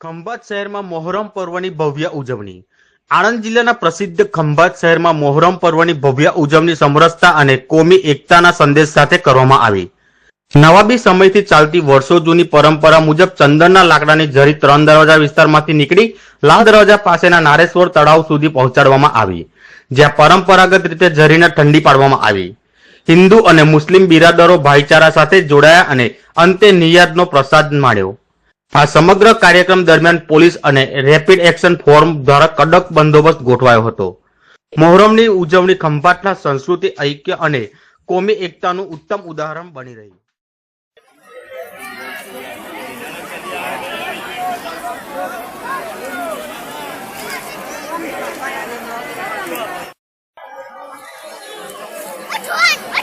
ખંભાત શહેરમાં મોહરમ પર્વની ભવ્ય ઉજવણી. આણંદ જિલ્લાના પ્રસિદ્ધ ખંભાત શહેરમાં મોહરમ પર્વની ભવ્ય ઉજવણી સમરસતા અને કોમી એકતાના સંદેશ સાથે કરવામાં આવી. નવાબી સમયથી ચાલતી વર્ષો જૂની પરંપરા મુજબ ચંદનના લાકડાની જરી ત્રણ દરવાજા વિસ્તારમાંથી નીકળી લાલ દરવાજા પાસેના નારેશ્વર તળાવ સુધી પહોંચાડવામાં આવી, જ્યાં પરંપરાગત રીતે જરીને ઠંડી પાડવામાં આવી. હિન્દુ અને મુસ્લિમ બિરાદરો ભાઈચારા સાથે જોડાયા અને અંતે નિયાદનો પ્રસાદ માણ્યો. આ સમગ્ર કાર્યક્રમ દરમિયાન પોલીસ અને રેપિડ એક્શન ફોર્મ દ્વારા કડક બંદોબસ્ત ગોઠવાયો હતો મોહરમની ઉજવણી ખંભાટના સંસ્કૃતિ, ઐક્ય અને કોમી એકતાનું ઉત્તમ ઉદાહરણ બની રહ્યું Come!